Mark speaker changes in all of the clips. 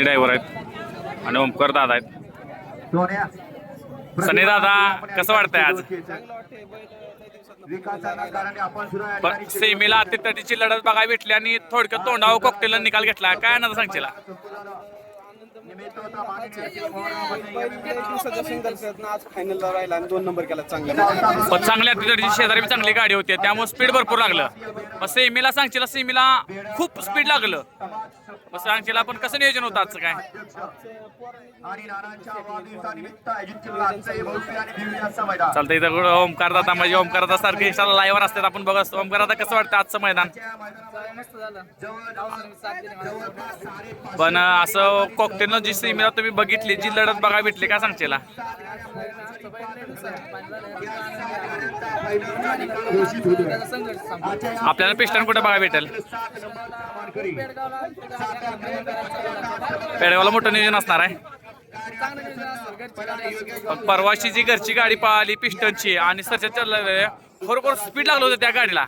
Speaker 1: Driver आहेत. आणि ओमकर दादा आहेत. सनी दादा कसं वाटतंय आज? पण सेमीला अतितटीची लढत बघा भेटली आणि थोडक्यात तोंडावर कॉकटेल निकाल घेतला. काय आनंद सांगशील?
Speaker 2: चांगल्या तिथे
Speaker 1: पण शेजारी चांगली गाडी होती. त्यामुळे स्पीड भरपूर लागलं. मग सेमीला सांगशील सेमीला खूप स्पीड लागलं. मग सांगशील पण कसं नियोजन होतं आजचं काय? चालतं इथं ओमकार दादा म्हणजे ओमकार दादा सारखे इन्स्टाला लाईव्हर असतात आपण बघत ओमकार दादा कसं वाटतं आजचं मैदान? पण असं कॉकटेलनं जी सेमीला तुम्ही बघितली जी लढत बघायला भेटली काय सांगशील? आपल्याला पिस्टन कुठे बघायला भेटेल? पेडगावला मोठं नियोजन असणार आहे. पण परवाची जी घरची गाडी पळाली पिस्टनची आणि सरच्या चाललेल्या खरोखर स्पीड लागलं होतं त्या गाडीला.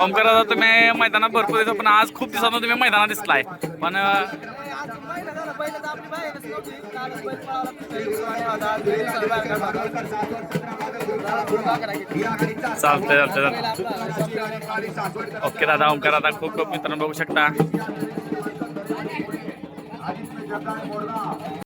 Speaker 1: ओमकार. दादा तुम्ही मैदानात भरपूर दिवस पण आज खूप दिवसांना तुम्ही मैदानात दिसलाय. पण चालतंय चालतंय. ओके दादा ओमकार दादा खूप खूप मित्रांनो बघू शकता.